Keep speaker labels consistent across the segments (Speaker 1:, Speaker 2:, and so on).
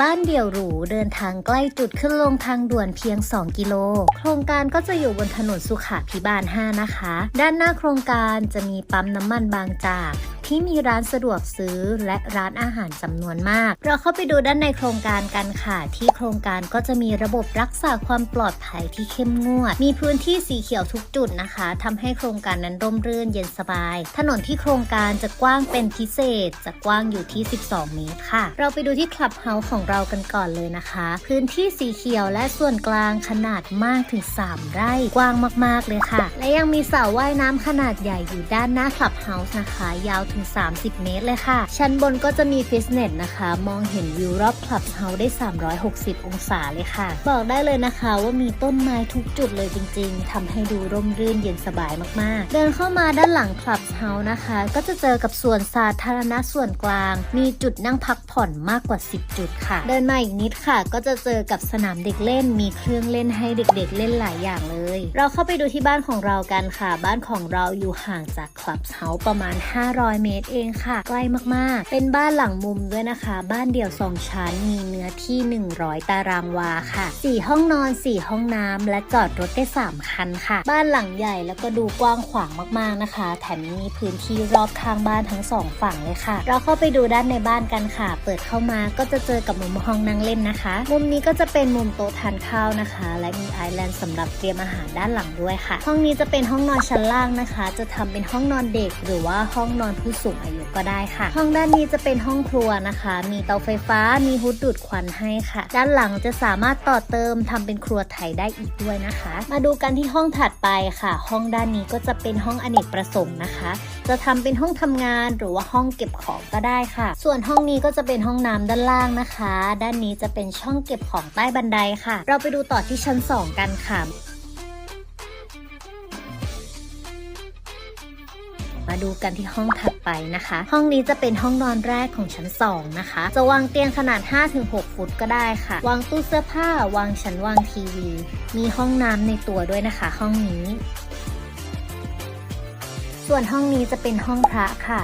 Speaker 1: บ้านเดี่ยวหรูเดินทางใกล้จุดขึ้นลงทางด่วนเพียง 2 กิโล โครงการก็จะอยู่บนถนนสุขาพิบาล 5 นะคะ ด้านหน้าโครงการจะมีปั๊มน้ำมันบางจาก ที่มีร้านสะดวกซื้อและร้านอาหารจำนวนมาก เราเข้าไปดูด้านในโครงการกันค่ะ ที่โครงการก็จะมีระบบรักษาความปลอดภัยที่เข้มงวด มีพื้นที่สีเขียวทุกจุดนะคะทำให้โครงการนั้นร่มรื่นเย็นสบาย ถนนที่โครงการจะกว้างเป็นพิเศษ จะกว้างอยู่ที่ 12 เมตรค่ะ เราไปดูที่คลับเฮาส์ของเรากันก่อนเลยนะคะ พื้นที่สีเขียวและส่วนกลางขนาดมากถึง 3 ไร่ กว้างมากๆเลยค่ะ และยังมีสระว่ายน้ำขนาดใหญ่อยู่ด้านหน้าคลับเฮาส์นะคะ ยาวถึง30 เมตรเลยค่ะ ชั้นบนก็จะมีฟิตเนสนะคะ มองเห็นวิวรอบคลับเฮาส์ได้ 360 องศาเลยค่ะ บอกได้เลยนะคะว่ามีต้นไม้ทุกจุดเลยจริง ๆทำให้ดูร่มรื่นเย็นสบายมากๆ เดินเข้ามาด้านหลังคลับเฮาส์นะคะ ก็จะเจอกับส่วนสาธารณะส่วนกลาง มีจุดนั่งพักผ่อนมากกว่า 10 จุดค่ะ เดินมาอีกนิดค่ะ ก็จะเจอกับสนามเด็กเล่น มีเครื่องเล่นให้เด็กๆ เล่นหลายอย่างเลย เราเข้าไปดูที่บ้านของเรากันค่ะ บ้านของเราอยู่ห่างจากคลับเฮาส์ประมาณ 500เมตรเองค่ะ ใกล้มากๆ เป็นบ้านหลังมุมด้วยนะคะ บ้านเดี่ยว 2 ชั้น มีเนื้อที่ 100 ตารางวาค่ะ 4 ห้องนอน 4 ห้องน้ำและจอดรถได้ 3 คันค่ะ บ้านหลังใหญ่แล้วก็ดูกว้างขวางมากๆนะคะ แถมยังมีพื้นที่รอบข้างบ้านทั้งสองฝั่งเลยค่ะ เราเข้าไปดูด้านในบ้านกันค่ะ เปิดเข้ามาก็จะเจอกับมุมห้องนั่งเล่นนะคะ มุมนี้ก็จะเป็นมุมโต๊ะทานข้าวนะคะ และมีไอแลนด์สำหรับเตรียมอาหารด้านหลังด้วยค่ะ ห้องนี้จะเป็นห้องนอนชั้นล่างนะคะ จะทำเป็นห้องนอนเด็กหรือว่าห้องนอนผู้สูงอายุก็ได้ค่ะ ห้องด้านนี้จะเป็นห้องครัวนะคะ มีเตาไฟฟ้ามีฮุดดูดควันให้ค่ะ ด้านหลังจะสามารถต่อเติมทำเป็นครัวไทยได้อีกด้วยนะคะ มาดูกันที่ห้องถัดไปค่ะ ห้องด้านนี้ก็จะเป็นห้องอเนกประสงค์นะคะ จะทำเป็นห้องทำงานหรือว่าห้องเก็บของก็ได้ค่ะ ส่วนห้องนี้ก็จะเป็นห้องน้ำด้านล่างนะคะ ด้านนี้จะเป็นช่องเก็บของใต้บันไดค่ะ เราไปดูต่อที่ชั้น 2 กันค่ะ มาดูกันที่ห้องถัดไปนะคะ ห้องนี้จะเป็นห้องนอนแรกของชั้น 2 นะคะ จะวางเตียงขนาด 5-6 ฟุตก็ได้ค่ะ วางตู้เสื้อผ้า วางชั้นวางทีวี มีห้องน้ำในตัวด้วยนะคะ ห้องนี้ ส่วนห้องนี้จะเป็นห้องพระค่ะ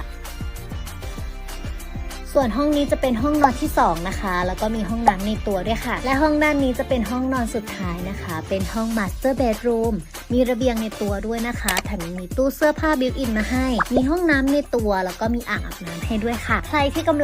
Speaker 1: ส่วนห้องนี้จะเป็นห้องนอนที่ 2 นะคะ แล้วก็มีห้องน้ำในตัวด้วยค่ะ และห้องด้านนี้จะเป็นห้องนอนสุดท้ายนะคะ เป็นห้องมัสเตอร์เบดรูมมีระเบียงในตัวด้วยนะคะแถมยังมีตู้เสื้อผ้าบิวอินมาให้ มีห้องน้ำในตัวแล้วก็มีอ่างอาบน้ำให้ด้วยค่ะ ใครที่กำลัง